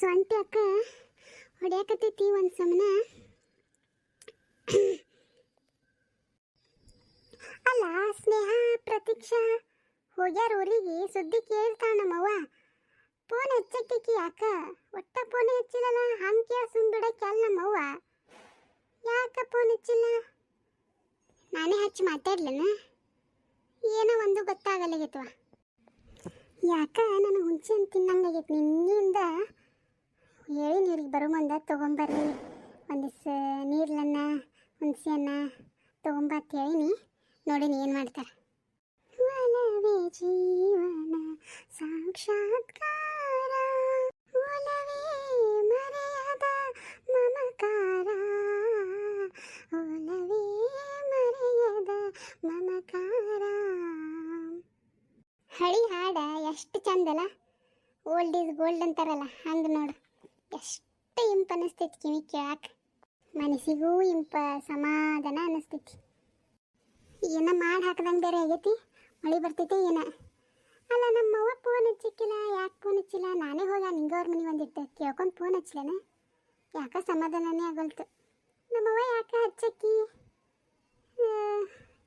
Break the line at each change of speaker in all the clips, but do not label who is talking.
ಸೊಂಟ ಅಕ್ಕ, ಹೊಡ್ಯಾಕತ್ತೈತಿ ಒಂದು ಸಮನ. ಅಲ್ಲ, ಸ್ನೇಹ, ಪ್ರತೀಕ್ಷಾ, ಹೋಗ್ಯಾರ ಊರಿಗೆ ಸುದ್ದಿ ಕೇಳ್ತಾಳ ನಮ್ಮವ್ವ. ಫೋನ್ ಹಚ್ಚಕ್ಕಿಕ್ಕಿ ಯಾಕ ಒಟ್ಟ ಫೋನ್ ಹೆಚ್ಚಿಲ್ಲಲ್ಲ ಹಂಗೆ ಕೇಳಿ ಬಿಡಕ್ಕೆಲ್ಲ ಬಿಡಕ್ಕೆ ಅಲ್ಲ ನಮ್ಮವ್ವ. ಯಾಕ ಫೋನ್ ಹಚ್ಚಿಲ್ಲ? ನಾನೇ ಹಚ್ಚಿ ಮಾತಾಡ್ಲನ? ಏನೋ ಒಂದು ಗೊತ್ತಾಗಲ್ಲಾಗೈತವ ಯಾಕ ನನಗೆ ಹುಂಚೆ ತಿನ್ನಂಗಾಗೈತೆ ನಿನ್ನಿಂದ. ಹೇಳಿ ನೀರಿಗೆ ಬರೋ ಮುಂದೆ ತೊಗೊಂಬರ್ರಿ ಒಂದಿಸ್ ನೀರ್ಲನ್ನ ಹುಣಸೆಹಣ್ಣ ತೊಗೊಂಬ ಅಂತ ಹೇಳಿನಿ. ನೋಡಿನಿ ಏನು ಮಾಡ್ತಾರೆ. ಒಲವೇ ಜೀವನ ಸಾಕ್ಷಾತ್ಕಾರ. ಒಲವೇ ಮರೆಯದ ಮಮಕಾರ. ಒಲವೇ ಮರೆಯದ ಮಮಕಾರ. ಹಳಿ ಹಾಡ ಎಷ್ಟು ಚಂದಲ್ಲ ಓಲ್ಡ್ ಈಸ್ ಗೋಲ್ಡ್ ಅಂತಾರಲ್ಲ, ಹಂಗೆ ನೋಡು. ಎಷ್ಟು ಇಂಪ ಅನಿಸ್ತೈತಿ ಕಿವಿ ಕೇಳಕ್ಕೆ ಮನಸ್ಸಿಗೂ ಇಂಪ ಸಮಾಧಾನ ಅನ್ನಿಸ್ತೈತಿ ಏನ ಮಾಡಿ ಹಾಕ್ದಂಗೆ ಬೇರೆ ಆಗೈತಿ? ಮಳೆ ಬರ್ತೈತೆ ಏನ? ಅಲ್ಲ ನಮ್ಮವ್ವ ಫೋನ್ ಹಚ್ಚಿಕ್ಕಿಲ್ಲ ಯಾಕೆ ಫೋನ್ ಹಚ್ಚಿಲ್ಲ? ನಾನೇ ಹೋಗ ನಿಂಗವ್ರ ಮನೆ ಒಂದಿಟ್ಟು ಕೇಳ್ಕೊಂಡು ಫೋನ್ ಹಚ್ಲೇನ? ಯಾಕೆ ಸಮಾಧಾನನೇ ಆಗಲ್ತು? ನಮ್ಮವ್ವ ಯಾಕೆ ಹಚ್ಚಕ್ಕಿ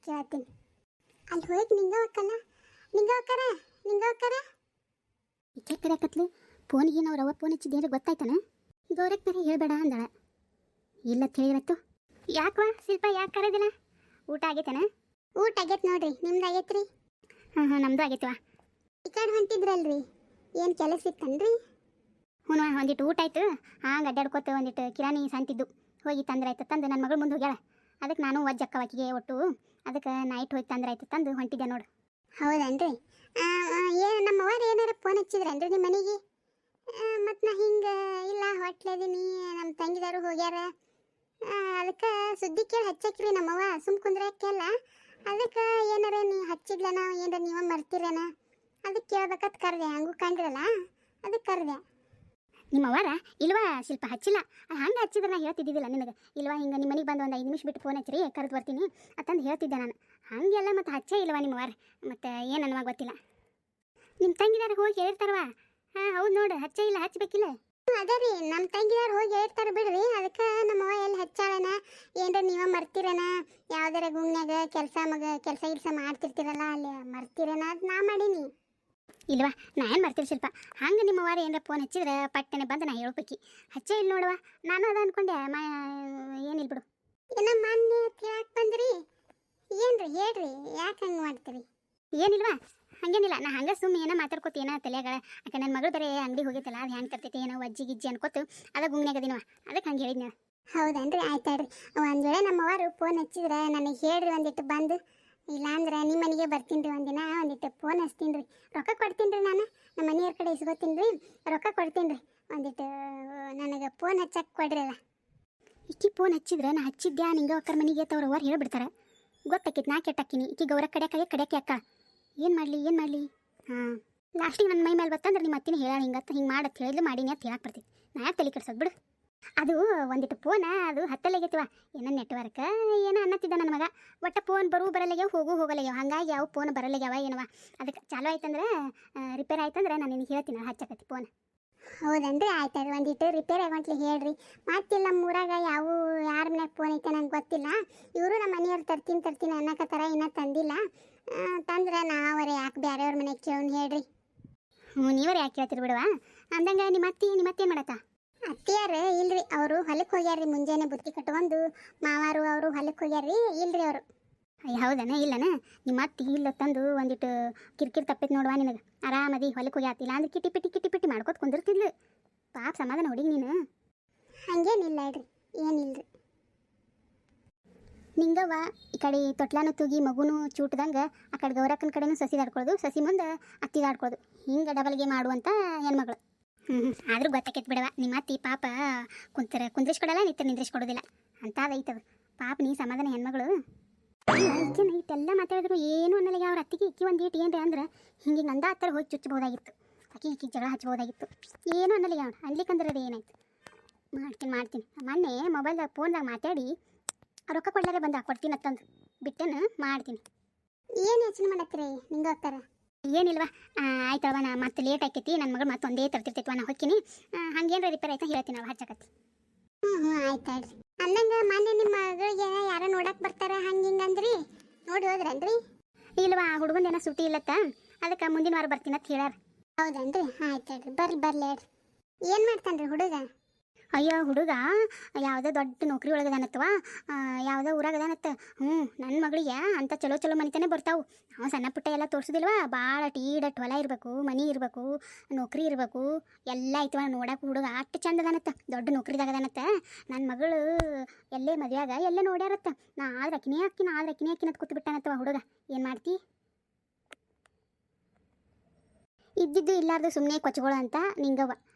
ಕೇಳ್ತೀನಿ. ಅಲ್ಲಿ ಹೋಗಿ ನಿಂಗ ಹೋಗಕ್ಕಲ್ಲ ನಿಂಗ ಹೋಗ್ತಾರ ನಿಂಗ ಕರೆಯಕತ್ಲು ಫೋನಿಗೆ ನಾವು ರವ ಫೋನ್ ಹಚ್ಚಿದ್ದೇನೆ ಗೊತ್ತಾಯ್ತಾನ? ಗೌರಕ್ ಬೇರೆ ಹೇಳ್ಬೇಡ ಅಂದಳ. ಇಲ್ಲ ತಿಳಿವತ್ತು ಯಾಕವ ಶಿಲ್ಪ ಯಾಕೆ ಕರೆದಿಲ್ಲ? ಊಟ ಆಗೈತನ? ಊಟ ಆಗೈತೆ ನೋಡ್ರಿ. ನಿಮ್ದು ಆಗೈತ್ರಿ? ಹಾಂ ಹಾಂ ನಮ್ದು ಆಗೈತವ ಈ ಕಡೆ ಹೊಂಟಿದ್ರಲ್ರಿ? ಏನು ಕೆಲಸ ಇತ್ತನ್ರಿ? ಹ್ಞೂ ಒಂದಿಟ್ಟು ಊಟ ಆಯ್ತು. ಹಾಂ ಅಡ್ಡಾಡ್ಕೋತ ಒಂದಿಟ್ಟು ಕಿರಾಣಿ ಸಂತಿದ್ದು. ಹೋಗಿ ತಂದ್ರಾಯ್ತು. ತಂದು ನನ್ನ ಮಗಳು ಮುಂದೆ ಹೋಗ್ಯಾಳ. ಅದಕ್ಕೆ ನಾನು ವಜ್ಜಕ್ಕವಾಕಿಗೆ ಒಟ್ಟು. ಅದಕ್ಕೆ ನೈಟ್ ಹೋಗಿ ತಂದ್ರಾಯ್ತು. ತಂದು ಹೊಂಟಿದ್ದೆ ನೋಡು. ಹೌದನ್ರಿ? ಏನು ನಮ್ಮ ಅವ್ರು ಏನಾರ ಫೋನ್ ಹಚ್ಚಿದ್ರನ್ರಿ ನಿಮ್ಮ ಮನೆಗೆ ಮತ್ತು ನಾ ಹಿಂಗೆ, ಇಲ್ಲ ಹೊಟ್ಲದೀನಿ ನಮ್ಮ ತಂಗಿದಾರು ಹೋಗ್ಯಾರ. ಅದಕ್ಕೆ ಸುದ್ದಿ ಕೇಳಿ ಹಚ್ಚಕ್ರಿ ನಮ್ಮವ್ವ, ಸುಮ್ ಕುಂದ್ರಕ್ಕೆಲ್ಲ ಅದಕ್ಕೆ ಏನಾರ ನೀ ಹಚ್ಚಿದ್ಲನ ಏನಾರ ನೀವ ಮರ್ತಿರೇನ? ಅದಕ್ಕೆ ಕೇಳ್ಬೇಕಂತ ಕರೆದೆ, ಹಂಗೂ ಕಂಡ್ರಲ್ಲ? ಅದಕ್ಕೆ ಕರೆದೆ. ನಿಮ್ಮವ್ವಾರ, ಇಲ್ವಾ, ಶಿಲ್ಪ ಹಚ್ಚಿಲ್ಲ? ಹಂಗೆ ಹಚ್ಚಿದ್ರೆ ನಾ ಹೇಳ್ತಿದ್ದಿಲ್ಲ ನಿನಗೆ. ಇಲ್ವಾ, ಹಿಂಗೆ ನಿಮ್ಮ ಮನೆಗೆ ಬಂದು ಒಂದು ಐದು ನಿಮಿಷ ಬಿಟ್ಟು ಫೋನ್ ಹಚ್ಚಿರಿ, ಕರೆದು ಬರ್ತೀನಿ ಅಂತಂದು ಹೇಳ್ತಿದ್ದೆ ನಾನು. ಹಂಗೆಲ್ಲ ಮತ್ತು ಹಚ್ಚೇ ಇಲ್ವಾ ನಿಮ್ಮವಾರ ಮತ್ತು ಏನು ಅನ್ನುವಾಗ ಗೊತ್ತಿಲ್ಲ. ನಿಮ್ಮ ತಂಗಿದಾರ ಹೋಗಿ ಹೇಳಿರ್ತಾರವ ಹಾಂ, ಹೌದು ನೋಡು, ಹಚ್ಚೇ ಇಲ್ಲ ಹಚ್ಚಬೇಕಿಲ್ಲ ಅದರಿ ನಮ್ಮ ತಂಗಿಯವ್ರು ಹೋಗಿ ಹೇಳ್ತಾರೆ ಬಿಡ್ರಿ, ಅದಕ್ಕೆ ನಮ್ಮವ್ವ ಎಲ್ಲಿ ಹಚ್ಚಾಳನ, ಏನ್ರ ನೀವ ಮರ್ತಿರನ? ಯಾವ್ದಾರ ಗುಂಗ್ನ್ಯಾಗ ಕೆಲಸ ಮಗ, ಕೆಲಸ ಗಿಲ್ಸ ಮಾಡ್ತಿರ್ತೀರಲ್ಲ, ಅಲ್ಲಿ ಮರ್ತಿರನ ಅದು ನಾ ಮಾಡೀನಿ. ಇಲ್ವಾ, ನಾ ಏನು ಮಾಡ್ತೀವಿ ಶಿಲ್ಪ? ಹಂಗೆ ನಿಮ್ಮ ವಾರ ಏನಾರ ಫೋನ್ ಹಚ್ಚಿದ್ರೆ ಪಟ್ಟನೆ ಬಂದು ನಾ ಹೇಳ್ಬೇಕಿ. ಹಚ್ಚೇ ಇಲ್ಲ ನೋಡುವ, ನಾನು ಅದ ಅನ್ಕೊಂಡೆ, ಮಾ ಏನಿಲ್ಲ ಬಿಡು. ಏನ ಮೊನ್ನೆ ಯಾಕೆ ಬಂದ್ರಿ. ಏನ್ರಿ, ಹೇಳ್ರಿ, ಯಾಕೆ ಹಂಗೆ ಮಾಡ್ತೀರಿ? ಏನಿಲ್ವಾ? ಹಂಗೇನಿಲ್ಲ ನಾ ಹಂಗೆ ಸುಮ್ಮನೆ ಏನೋ ಮಾತಾಡ್ಕೋತ ಏನೋ ತಲೆಗಳ ಯಾಕೆ ನನ್ನ ಮಗಳು ಬೇರೆ ಅಂಗಡಿ ಹೋಗಿತ್ತಲ್ಲ ಅದು ಹೆಂಗೆ ತರ್ತೈತಿ ಏನೋ ಅಜ್ಜಿ ಗಿಜ್ಜಿ ಅನ್ಕೋತು ಅದ ಗುಂಗ್ನಾಗದಿನವ ಅದಕ್ಕೆ ಹಂಗೆ ಹೇಳಿದ್ನ. ಹೌದನ್ರಿ ರೀ ಒಂದು ವೇಳೆ ನಮ್ಮವರು ಫೋನ್ ಹಚ್ಚಿದ್ರೆ ನನಗೆ ಹೇಳ್ರಿ ಒಂದಿಟ್ಟು ಬಂದು. ಇಲ್ಲಾಂದ್ರೆ ನಿಮ್ಮ ಮನೆಗೆ ಬರ್ತೀನಿ ರೀ ಒಂದಿನ ಒಂದಿಟ್ಟು ಫೋನ್ ಹಚ್ತೀನಿ ರೀ ರೊಕ್ಕ ಕೊಡ್ತೀನಿ ರೀ ನಾನು ನಮ್ಮ ಮನೆಯವ್ರ ಕಡೆ ಇಸ್ಕೊತೀನಿ ರೀ ರೊಕ್ಕ ಕೊಡ್ತೀನಿ ರೀ ಒಂದಿಟ್ಟು ನನಗೆ ಫೋನ್ ಹಚ್ಚಕ್ಕೆ ಕೊಡ್ರಲ್ಲ. ಇಕ್ಕಿ ಫೋನ್ ಹಚ್ಚಿದ್ರೆ ನಾ ಹಚ್ಚಿದ್ದೆ ನಿಂಗೆ ಅಕ್ಕರ ಮನೆಗೆ ತವ್ರ ಅವ್ರು ಹೇಳ್ಬಿಡ್ತಾರೆ. ಗೊತ್ತಾಕಿತ್ತು ನಾ ಕೆಟ್ಟಾಕಿನಿ ಇಕ್ಕಿ ಗೌರ ಕಡೆಕಾಗೆ ಕಡೆಯಕ್ಕೆ ಅಕ್ಕ ಏನು ಮಾಡಲಿ ಏನು ಮಾಡಲಿ? ಹಾಂ. ಲಾಸ್ಟಿಗೆ ನನ್ನ ಮೈ ಮೇಲೆ ಬತ್ತಂದ್ರೆ ನಿಮ್ಮ ಅತ್ತಿನ ಹೇಳ ಹಿಂಗತ್ತ ಹಿಂಗೆ ಮಾಡತ್ ಹೇಳಿದ್ಲು ಮಾಡೀನಿ ಅಂತ ಹೇಳಕ್ಕೆ ಬರ್ತೈತಿ ನಾ ಯಾಕೆ ತಲೆ ಕೆಡ್ಸೋದು ಬಿಡು. ಅದು ಒಂದಿಟ್ಟು ಫೋನ ಅದು ಹತ್ತಲಾಗೈತಿವ ಏನೋ ನೆಟ್ವರ್ಕ್ ಏನೋ ಅನ್ನತ್ತಿದ್ದ ನನ್ನ ಮಗ. ಒಟ್ಟು ಫೋನ್ ಬರು ಬರಲ್ಲಾಗ್ಯಾವ, ಹೋಗು ಹೋಗಲ್ಲಾಗ್ಯಾವ. ಹಂಗಾಗಿ ಯಾವ ಫೋನ್ ಬರಲ್ಲಾಗ್ಯಾವ, ಏನವ? ಅದಕ್ಕೆ ಚಾಲು ಆಯ್ತಂದ್ರೆ ರಿಪೇರ್ ಆಯ್ತಂದ್ರೆ ನಾನು ನಿನಗೆ ಹೇಳ್ತೀನಿ ಹಚ್ಚಕತ್ತಿ ಫೋನ್ ಹೌದನ್ರಿ ಆಯ್ತು ಒಂದಿಟ್ಟು ರಿಪೇರ್ ಆಗಂಟ್ಲಿ ಹೇಳ್ರಿ. ಮತ್ತಿಲ್ಲ ನಮ್ಮೂರಾಗ ಯಾವ, ಯಾರ ಮನೆ ಫೋನ್ ಐತೆ ನಂಗೆ ಗೊತ್ತಿಲ್ಲ. ಇವರು ನಮ್ಮ ಮನೆಯವ್ರು ತರ್ತೀನಿ ತರ್ತೀನಿ ಅನ್ನಕತ್ತಾರ, ಇನ್ನೂ ತಂದಿಲ್ಲ. ತಂದ್ರೆ ನಾವರೆ ಯಾಕೆ ಬೇರೆಯವ್ರ ಮನೆಗೆ ಕೇಳೋನ್ ಹೇಳ್ರಿ. ಹ್ಞೂ ನೀವರೇ ಯಾಕೆ ಕೇಳ್ತಿರ್ ಬಿಡುವ? ಅಂದಂಗೆ ನಿಮ್ಮ ಅತ್ತಿ ನಿಮ್ಮ ಅತ್ತೆ ಮಾಡತ್ತ? ಅತ್ತಿಯಾರ ಇಲ್ರಿ ಅವರು ಹೊಲಕ್ಕೆ ಹೋಗ್ಯಾರ್ರಿ ಮುಂಜಾನೆ ಬುತ್ತಿ ಕಟ್ಕೊಂಡು ಮಾವಾರು ಅವರು ಹೊಲಕ್ಕೆ ಹೋಗ್ಯಾರ್ರಿ ಇಲ್ರಿ ಅವರು. ಅಯ್ಯ ಹೌದನ ಇಲ್ಲನ? ನಿಮ್ಮ ಅತ್ತಿ ಇಲ್ಲ ತಂದು ಒಂದಿಟ್ಟು ಕಿರಿಕಿರಿ ತಪ್ಪೈತೆ ನೋಡುವ ನಿನಗೆ? ಆರಾಮದಿ ಹೊಲಕ್ಕೆ ಹೋಗ್ಯಾತಿಲ್ಲ ಅಂದ್ರೆ ಕಿಟಿ ಪಿಟಿ ಕಿಟಿ ಪಿಟಿ ಮಾಡ್ಕೋತ ಕುಂದಿರ್ತಿದ್ಲು. ಪಾಪ ಸಮಾಧಾನ ಹುಡುಗಿ ನೀನು. ಹಂಗೇನಿಲ್ಲ ಹೇಳ್ರಿ ಏನಿಲ್ರಿ. ನಿಂಗವ್ವ, ಈ ಕಡೆ ತೊಟ್ಲಾನು ತೂಗಿ ಮಗುನು ಚೂಟ್ದಂಗೆ, ಆ ಕಡೆ ಗೌರಕ್ಕನ ಕಡೆನೂ ಸಸಿದಾಡ್ಕೊಳ್ಳೋದು ಸಸಿ ಮುಂದೆ ಅತ್ತಿ ಅತ್ತಿದಾಡ್ಕೊಳ್ಳೋದು ಹಿಂಗೆ ಡಬಲ್ಗೆ ಮಾಡುವಂಥ ಹೆಣ್ಮಗಳು. ಹ್ಞೂ ಆದರೂ ಗೊತ್ತಾಕೈತೆ ಬಿಡವ ನಿಮ್ಮ ಅತ್ತಿ ಪಾಪ ಕುಂತರ, ಕುಂದ್ರಿಸ್ಕೊಡಲ್ಲ, ನಿತ್ಯ ನಿಂದ್ರಿಸ್ಕೊಡೋದಿಲ್ಲ. ಐತವ ಪಾಪ ನೀ ಸಮಾಧಾನ ಹೆಣ್ಮಗಳು. ಈಕಿನ ಇಟ್ಟೆಲ್ಲ ಮಾತಾಡಿದ್ರು, ಏನು ಅನ್ನಲಿಗೆ ಅವ್ರ ಅತ್ತಿಗೆ ಇಕ್ಕಿ ಒಂದು ಏಟು ಏನ್ರಿ ಅಂದ್ರೆ ಹಿಂಗೆ ಅಂದ ಹತ್ತಿರ ಹೋಗಿ ಚುಚ್ಚಬಹುದಾಗಿತ್ತು ಅಕ್ಕಿ ಇಕ್ಕಿ ಜಗಳ ಹಚ್ಬೋದಾಗಿತ್ತು. ಏನು ಅನ್ನಲ್ಲ ಅವ್ನು. ಅನ್ಲಿಕ್ಕಂದ್ರೆ ಅದು ಏನಾಯ್ತು. ಮಾಡ್ತೀನಿ ಮಾಡ್ತೀನಿ. ಮೊನ್ನೆ ಮೊಬೈಲ್ದಾಗ, ಫೋನ್ದಾಗ ಮಾತಾಡಿ ರೊಕ್ಕ ಕೊಡ್ಲಾರೆ ಬಂದ ಕೊಡ್ತೀನಿ ಅಂತಂದು ಬಿಟ್ಟೇನು ಮಾಡ್ತೀನಿ. ಏನು ಯೋಚನೆ ಮಾಡತ್ತೀರಿ? ನಿಂಗೆ ಹೋಗ್ತಾರ? ಏನಿಲ್ವಾ? ಆಯ್ತವ ನಾ ಮತ್ತೆ ಲೇಟ್ ಆಕೈತಿ ನನ್ನ ಮಗಳು ಮತ್ತೆ ಒಂದೇ ತರ್ತಿರ್ತೈತಿ ನಾ ಹೊಕ್ಕಿನಿ ಹಂಗೇನ್ರ ರಿಪೇರ್ ಆಯ್ತಾ ಹೇಳ್ತೀನಿ ಅವ ಹಚ್ಚಕತ್ತಿ. ಹ್ಞೂ ಹ್ಞೂ ಆಯ್ತು ಆಡ್ರಿ ಅಂದಂಗೆ ಮೊನ್ನೆ ನಿಮ್ಮ ಮಗಳಿಗೆ ಯಾರೋ ನೋಡಕ್ ಬರ್ತಾರ ಹಂಗೆ ಹಿಂಗೆ ಅಂದ್ರಿ? ನೋಡಿ ಹೋದ್ರನ್ರಿ? ಇಲ್ವಾ ಹುಡುಗಂದೇನ ಸುಟಿ ಇಲ್ಲತ್ತ? ಅದಕ್ಕೆ ಮುಂದಿನ ವಾರ ಬರ್ತೀನಿ ಅಂತ ಹೇಳಾರ ಹೌದೇನ್ರಿ? ಆಯ್ತು ಆಡ್ರಿ ಬರ್ಲಿ ಬರ್ಲಿ ಹೇಳ್ರಿ. ಏನು ಮಾಡ್ತಾನ್ರಿ ಹುಡುಗ? ಅಯ್ಯೋ ಹುಡುಗ ಯಾವುದೋ ದೊಡ್ಡ ನೌಕರಿ ಒಳಗದಾನತ್ತವ ಯಾವುದೋ ಊರಾಗದಾನತ್ತ. ಹ್ಞೂ ನನ್ನ ಮಗಳಿಗೆ ಅಂತ ಚಲೋ ಚಲೋ ಮನಿತಾನೆ ಬರ್ತಾವು. ನಾವು ಸಣ್ಣ ಪುಟ್ಟ ಎಲ್ಲ ತೋರಿಸೋದಿಲ್ವಾ? ಭಾಳ ಟೀಡಟ್ ಹೊಲ ಇರಬೇಕು ಮನಿ ಇರಬೇಕು ನೌಕರಿ ಇರಬೇಕು. ಎಲ್ಲ ಐತವ ನೋಡಕ್ಕೆ ಹುಡುಗ ಅಷ್ಟು ಚಂದ ಅದಾನತ್ತ ದೊಡ್ಡ ನೌಕರಿದಾಗ ಅದಾನತ್ತ ನನ್ನ ಮಗಳು ಎಲ್ಲೇ ಮದುವೆಯಾಗ ಎಲ್ಲೇ ನೋಡ್ಯಾರತ್ತ. ನಾ ಆದ್ರೆ ಅಕಿನೇ ನಾ ಆದ್ರೆ ಅಕಿನೇ ಹಾಕಿನ ಕೂತು ಬಿಟ್ಟಾನತ್ತವ ಹುಡುಗ. ಏನು ಮಾಡ್ತಿ? ಇದ್ದಿದ್ದು ಇಲ್ಲಾರ್ದು ಸುಮ್ಮನೆ ಕೊಚ್ಚಗಳು ಅಂತ ನಿಂಗವ ಆ,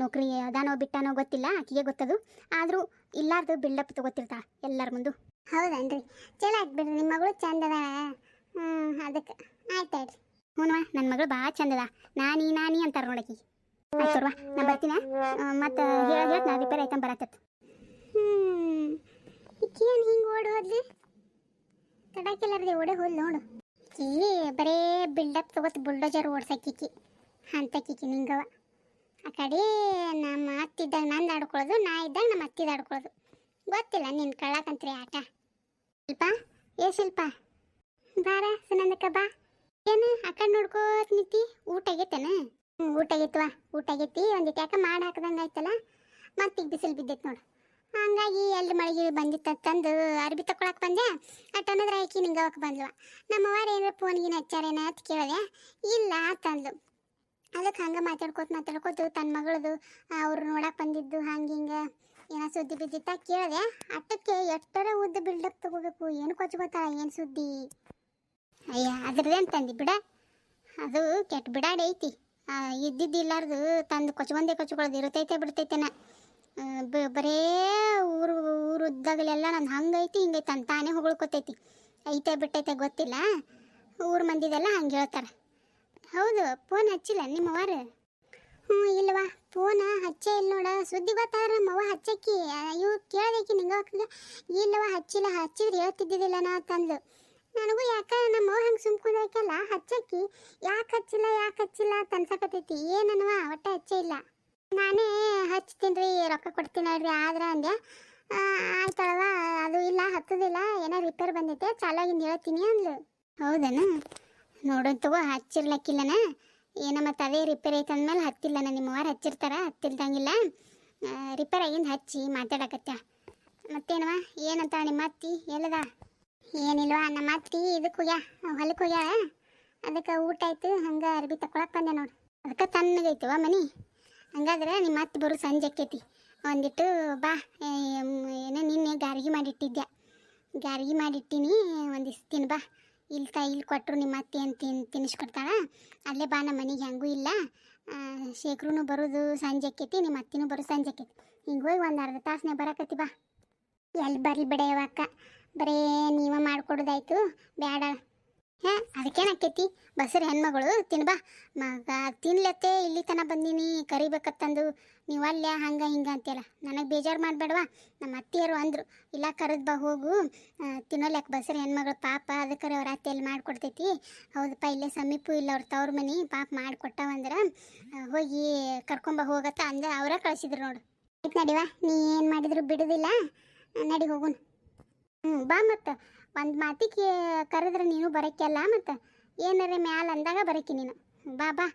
ನೌಕರಿ ಅದಾನೋ ಬಿಟ್ಟಾನೋ ಗೊತ್ತಿಲ್ಲ ಆಕಿಗೆ ಗೊತ್ತದು. ಆದರೂ ಇಲ್ಲಾರ್ದು ಬಿಲ್ಡಪ್ ತಗೋತಿರ್ತಾ ಎಲ್ಲರ ಮುಂದೆ. ಹೌದನ್ರಿ? ಚಲೋ ಆಯ್ತು ಬಿಡ್ರಿ ನಿಮ್ಮ ಮಗಳು ಚಂದ ಅದ ಹ್ಞೂ ಅದಕ್ಕೆ. ಆಯ್ತು ಆಯ್ತು. ಹ್ಞೂ ನನ್ನ ಮಗಳು ಭಾಳ ಚಂದದ. ನಾನಿ ನಾನಿ ಅಂತಾರೆ ನೋಡಕಿ ಆಯ್ತರ್ವಾ ನಾ ಬರ್ತೀನ ಮತ್ತು ಹೇಳ ಹೇಳ್ತ ನಾ ರಿಪೇರ್ ಆಯ್ತಾ ಬರತ್ತತ್ ಹ್ಞೂ ಈಕೇನು ಹಿಂಗೆ ಓಡಿ ಹೋದ್ಲಿ? ತಡಕಿಲ್ಲಾರ್ದೆ ಓಡಿ ಹೋದ್ಲು ನೋಡು. ಈ ಬರೇ ಬಿಲ್ಡಪ್ ತಗೋತ್ ಬುಲ್ಡೋಜರ್ ಓಡ್ಸಕ್ಕಿಕ್ಕಿ ಅಂತಕ್ಕಿಕ್ಕಿ ನಿಂಗವ. ಆ ಕಡೆ ನಮ್ಮ ಅತ್ತಿದ್ದಾಗ ನಂದು ಆಡ್ಕೊಳ್ಳೋದು ನಾ ಇದ್ದಾಗ ನಮ್ಮ ಅತ್ತಿದ ಆಡ್ಕೊಳ್ಳೋದು. ಗೊತ್ತಿಲ್ಲ ನಿನ್ನ ಕಳ್ಳಕಂತ್ರಿ ಆಟ. ಶಿಲ್ಪ, ಏ ಶಿಲ್ಪ ಬಾರ ಸುನಂದಕ್ಕ ಬಾ. ಏನು ಅಕ್ಕ ನೋಡ್ಕೋತ ನಿಂತಿ ಊಟ ಆಗೈತೇನ? ಹ್ಞೂ ಊಟ ಆಗೈತವ ಊಟ ಆಗೈತಿ. ಒಂದಿಟ್ಟು ಯಾಕೆ ಮಾಡಿ ಹಾಕ್ದಂಗೆ ಆಯ್ತಲ್ಲ? ಮತ್ತೆ ಈಗ ಬಿಸಿಲು ಬಿದ್ದೈತೆ ನೋಡು. ಹಂಗಾಗಿ ಎಲ್ಲಿ ಮಳೆಗೆ ಬಂದಿತ್ತು ತಂದು ಅರ್ಬಿ ತಕೊಳಕ್ ಬಂದೆ. ಅಟ್ ಅನ್ನೋದ್ರ ಆಕಿ ನಿಂಗೆ ಅವಕ್ಕೆ ಬಂದ್ಲವ ನಮ್ಮವ್ವಾರ ಏನಾರ ಫೋನ್ಗಿನ ಹಚ್ಚಾರೇನ ಅಂತ ಕೇಳಿದೆ. ಇಲ್ಲ ಅಂತಂದ್ಲು ಅದಕ್ಕೆ ಹಂಗೆ ಮಾತಾಡ್ಕೋತ ಮಾತಾಡ್ಕೋತು ತನ್ನ ಮಗಳದು ಅವ್ರು ನೋಡಕ್ಕೆ ಬಂದಿದ್ದು ಹಂಗೆ ಹಿಂಗೆ. ಏನೋ ಸುದ್ದಿ ಬಿದ್ದಿತ್ತ ಕೇಳಿದೆ, ಅಟ್ಟಕ್ಕೆ ಎಷ್ಟರ ಉದ್ದ ಬಿಲ್ಡಪ್ ತಗೋಬೇಕು, ಏನು ಕೊಚ್ಕೋತಾಳ ಏನು ಸುದ್ದಿ? ಅಯ್ಯ ಅದ್ರದ್ದೇನು ತಂದಿ ಬಿಡ. ಅದು ಕೆಟ್ಟ ಬಿಡಾಡಿ ಐತಿ. ಇದ್ದಿದ್ದಿಲ್ಲಾರ್ದು ತಂದು ಕೊಚ್ಕೊಂಡೆ ಕೊಚ್ಕೊಳ್ಳೋದು ಇರುತ್ತೈತೆ ಬಿಡ್ತೈತೆನ. ಬರೇ ಊರು ಊರು ಉದ್ದಾಗಲೆಲ್ಲ ನಾನು ಹಂಗೈತಿ ಹಿಂಗೈತೆ ಅಂತ ತಾನೇ ಹೊಗಳ್ಕೊತೈತಿ. ಐತೆ ಬಿಟ್ಟೈತೆ ಗೊತ್ತಿಲ್ಲ. ಊರು ಮಂದಿದೆಲ್ಲ ಹಂಗೆ ಹೇಳ್ತಾರೆ. ಹೌದು ಫೋನ್ ಹಚ್ಚಿಲ್ಲ, ನಿಮ್ಮ ನಿಮ್ಮವಾರ ಹ್ಞೂ ಇಲ್ವಾ ಫೋನ್ ಹಚ್ಚೇ ಇಲ್ಲ ನೋಡ, ಸುದ್ದಿ ಗೊತ್ತಾದ್ರೆ ಮವ ಹಚ್ಚಕ್ಕಿ. ಇವು ಕೇಳ್ದೈಕಿ ನಿಂಗೆ ಇಲ್ಲವ ಹಚ್ಚಿಲ್ಲ, ಹಚ್ಚಿದ್ರೆ ಹೇಳ್ತಿದ್ದಿದ್ದಿಲ್ಲ ನಾ ತಂದು. ನನಗೂ ಯಾಕ ನಮ್ಮವ್ವ ಹಂಗೆ ಸುಮ್ಕೊಂಡಾಕಲ್ಲ ಹಚ್ಚಕ್ಕಿ. ಯಾಕೆ ಹಚ್ಚಿಲ್ಲ ಯಾಕೆ ಹಚ್ಚಿಲ್ಲ ತನ್ಸಕತ್ತೈತಿ ಏನನ್ನುವ ಒಟ್ಟೆ ಹಚ್ಚೇ ಇಲ್ಲ. ನಾನೇ ಹಚ್ತೀನಿ ರೀ ರೊಕ್ಕ ಕೊಡ್ತೀನಿ ನೋಡ್ರಿ ಆದ್ರೆ ಅಂದೆ. ಆಯ್ತಳವ ಅದು ಇಲ್ಲ, ಹತ್ತದಿಲ್ಲ ಏನೋ ರಿಪೇರ್ ಬಂದೈತೆ, ಚಾಲಾಗಿಂದ ಹೇಳ್ತೀನಿ ಅಂದ್ಲು. ಹೌದನ? ನೋಡೋಣ ತಗೋ, ಹಚ್ಚಿರ್ಲಕ್ಕಿಲ್ಲನ? ಏನೋ ಮತ್ತು ರಿಪೇರ್ ಐತೆ ಅಂದ್ಮೇಲೆ ಹತ್ತಿಲ್ಲ ನಿಮ್ಮ ವಾರ ಹಚ್ಚಿರ್ತಾರ, ಹತ್ತಿಲ್ದಂಗಿಲ್ಲ. ರಿಪೇರ್ ಆಗಿಂದ ಹಚ್ಚಿ ಮಾತಾಡಕತ್ತ ಮತ್ತೇನವ ಏನಂತ ನಿಮ್ಮ ಅತ್ತಿ? ಎಲ್ಲದ? ಏನಿಲ್ವಾ ನಮ್ಮ ಅತ್ತಿ? ಇದಕ್ಕೆ ಹೋಗ್ಯಾ? ಹೊಲಕ್ಕೆ ಹೋಗ್ಯಾಳ ಅದಕ್ಕೆ ಊಟ ಆಯ್ತು, ಹಂಗೆ ಅರ್ಬಿ ತಕೊಳಕ್ ಬಂದೆ ನೋಡಿ. ಅದಕ್ಕೆ ತಣ್ಣಗೈತವ ಮನಿ. ಹಂಗಾದ್ರೆ ನಿಮ್ಮ ಅತ್ತೆ ಬರು ಸಂಜೆ ಆಕೈತಿ. ಒಂದಿಟ್ಟು ಬಾ ಏನೋ ನಿನ್ನೆ ಗಾರ್ಗಿ ಮಾಡಿಟ್ಟಿದ್ದೆ ಗಾರ್ಗಿ ಮಾಡಿಟ್ಟಿನಿ ಒಂದಿಷ್ಟು ತಿನ್ ಬಾ ಇಲ್ಲಿ ತಾಯಿ ಇಲ್ಲಿ ಕೊಟ್ಟರು ನಿಮ್ಮ ಅತ್ತೆ ಅಂತ ತಿನ್ ತಿನ್ನಿಸ್ಕೊಡ್ತಾಳ ಅಲ್ಲೇ ಬಾ, ನಮ್ಮ ಮನೆಗೆ ಹೆಂಗೂ ಇಲ್ಲ. ಶೇಖರೂ ಬರೋದು ಸಂಜೆ ಆಕೈತಿ ನಿಮ್ಮ ಅತ್ತಿನೂ ಬರೋದು ಸಂಜೆ ಆಕೈತಿ ಹಿಂಗೆ ಹೋಗಿ ಒಂದು ಅರ್ಧ ತಾಸನೇ ಬರಕತ್ತಿ ಬಾ. ಎಲ್ಲಿ ಬರಲಿ ಬಿಡ ಯಾವಕ್ಕ ಬರೇ ನೀವೇ ಮಾಡಿಕೊಡೋದಾಯ್ತು ಬೇಡ ಹಾಂ ಅದಕ್ಕೇನಾಕೈತಿ ಬಸರಿ ಹೆಣ್ಮಗಳು, ತಿನ್ಬಾ. ಮಗ ತಿನ್ಲತ್ತೆ, ಇಲ್ಲಿ ತನಕ ಬಂದೀನಿ, ಕರಿಬೇಕತ್ತಂದು. ನೀವು ಅಲ್ಲೇ ಹಂಗೆ ಹಿಂಗೆ ಅಂತೀರ ನನಗೆ ಬೇಜಾರು ಮಾಡಬೇಡವಾ? ನಮ್ಮ ಅತ್ತಿಯರು ಅಂದರು, ಇಲ್ಲ ಕರೆದು ಬಾ, ಹೋಗು. ತಿನ್ನೋಲ್ಯಾಕ ಬಸ್ರಿ ಹೆಣ್ಮಗಳು ಪಾಪ ಅದಕ್ಕೆ ಅವ್ರ ಅತ್ತೆಯಲ್ಲಿ ಮಾಡಿಕೊಡ್ತೈತಿ? ಹೌದಪ್ಪ, ಇಲ್ಲೇ ಸಮೀಪ, ಇಲ್ಲ ಅವ್ರ ತವ್ರ ಮನೆ, ಪಾಪ ಮಾಡಿಕೊಟ್ಟವಂದ್ರೆ ಹೋಗಿ ಕರ್ಕೊಂಬ ಹೋಗತ್ತ. ಅಂದ್ರೆ ಅವರೇ ಕಳಿಸಿದ್ರು ನೋಡು. ಆಯ್ತು ನಡಿವಾ, ನೀ ಏನು ಮಾಡಿದ್ರು ಬಿಡೋದಿಲ್ಲ. ನಡಿ ಹೋಗು ಹ್ಞೂ ಬಾ ಮತ್ತು. ಒಂದು ಮಾತಿಗೆ ಕರೆದ್ರೆ ನೀನು ಬರೋಕ್ಕೆಲ್ಲ ಮತ್ತು. ಏನಾರ ಮ್ಯಾಲ ಅಂದಾಗ ಬರೋಕಿ ನೀನು. ಬಾ ಬಾ.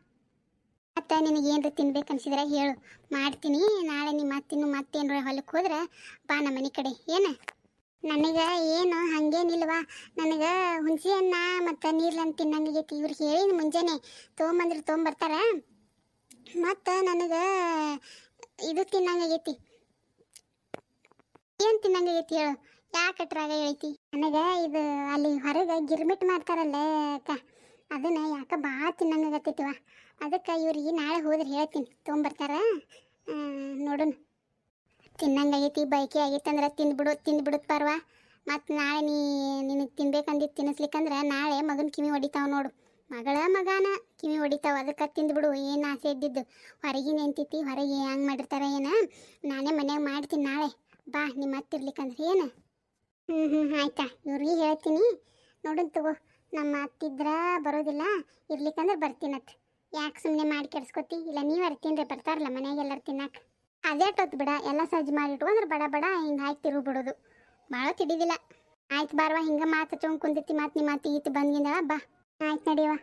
ಮತ್ತು ನಿನಗೆ ಏನರ ತಿನ್ಬೇಕು ಅನ್ಸಿದ್ರೆ ಹೇಳು. ಮಾಡ್ತೀನಿ. ನಾಳೆ ನಿಮ್ಮ ಅತ್ತಿನ ಮತ್ತೇನ್ರ ಹೊಲಕ್ಕೆ ಹೋದ್ರೆ ಬಾ ನಮ್ಮ ಮನೆ ಕಡೆ. ಏನು? ನನಗೆ ಏನು, ಹಂಗೇನಿಲ್ವಾ? ನನಗೆ ಹುಣಸೆ ಹಣ್ಣ ಮತ್ತು ನೀರ್ಲನ್ನು ತಿನ್ನಂಗೈತಿ ಇವ್ರಿಗೆ ಹೇಳಿ ಮುಂಜಾನೆ ತೊಗೊಂಬಂದ್ರೆ ತೊಗೊಂಬರ್ತಾರ. ಮತ್ತು ನನಗೆ ಇದು ತಿನ್ನಂಗೈತಿ. ಏನು ತಿನ್ನಂಗೈತಿ ಹೇಳು. ಯಾಕೆ ಅಟ್ರಾಗ ಹೇಳೈತಿ? ನನಗೆ ಇದು ಅಲ್ಲಿ ಹೊರಗೆ ಗಿರ್ಮಿಟ್ ಮಾಡ್ತಾರಲ್ಲ ಅಕ್ಕ. ಅದನ್ನ ಯಾಕೆ ಭಾಳ ತಿನ್ನಂಗಾಗತ್ತೈತಿವ ಅದಕ್ಕೆ ಇವ್ರಿಗೆ ನಾಳೆ ಹೋದ್ರೆ ಹೇಳ್ತೀನಿ. ತೊಗೊಂಬರ್ತಾರ? ನೋಡೋಣ ತಿನ್ನಂಗಾಗೈತಿ ಬೈಕೆ ಆಗೈತಂದ್ರೆ ತಿಂದ್ಬಿಡು ತಿಂದ್ಬಿಡುತ್ತೆ ಪರ್ವ. ಮತ್ತು ನಾಳೆ ನೀ, ನಿನಗೆ ತಿನ್ಬೇಕಂದಿದ್ದು ತಿನ್ನಿಸ್ಲಿಕ್ಕಂದ್ರೆ ನಾಳೆ ಮಗನ ಕಿವಿ ಹೊಡಿತಾವೆ ನೋಡು. ಮಗಳ ಮಗನ ಕಿವಿ ಹೊಡಿತಾವೆ, ಅದಕ್ಕೆ ತಿಂದ್ಬಿಡು ಏನು ಆಸೆ ಇದ್ದಿದ್ದು. ಹೊರಗಿನ ಎಂತೈತಿ ಹೊರಗೆ ಹೆಂಗೆ ಮಾಡಿರ್ತಾರೆ ಏನು? ನಾನೇ ಮನ್ಯಾಗ ಮಾಡ್ತೀನಿ ನಾಳೆ. ಬಾ ನಿಮ್ಮ ಹತ್ತಿರ್ಲಿಕ್ಕಂದ್ರೆ ಏನು? ಹ್ಞೂ ಹ್ಞೂ ಆಯ್ತಾ. ಇವ್ರಿಗೆ ಹೇಳ್ತೀನಿ. ನೋಡೋಣ ತಗೋ, ನಮ್ಮ ಅತ್ತಿದ್ರ ಬರೋದಿಲ್ಲ. ಇರ್ಲಿಕ್ಕಂದ್ರೆ ಬರ್ತೀನತ್. ಯಾಕೆ ಸುಮ್ಮನೆ ಮಾಡಿ ಕೆಡ್ಸ್ಕೊತಿ? ಇಲ್ಲ, ನೀವು ಅರ್ತೀನಿ ಬರ್ತಾರಲ್ಲ ಮನೆಯಾಗೆಲ್ಲರೂ ತಿನ್ನಕ್ಕೆ ಅದೇ ಟೊತ್ತು ಬಿಡ, ಎಲ್ಲ ಸಜ್ಜ ಮಾಡಿ ಇಟ್ಕೊಂಡ್ರೆ ಬಡ ಬಡ ಹಿಂಗೆ ಹಾಕಿ ತಿರುಗಿ ಬಿಡೋದು. ಭಾಳ ತಿಡಿದಿಲ್ಲ. ಆಯ್ತು ಬಾರ್ವಾ, ಹಿಂಗೆ ಮಾತು ಚೊಂಗ್ ಕುಂದಿತಿ ಮಾತು ನಿಮ್ಮ ಮಾತು ಈತು ಬಂದ್ಗಿಂದ ಬಾ. ಆಯ್ತು ನಡಿಯವ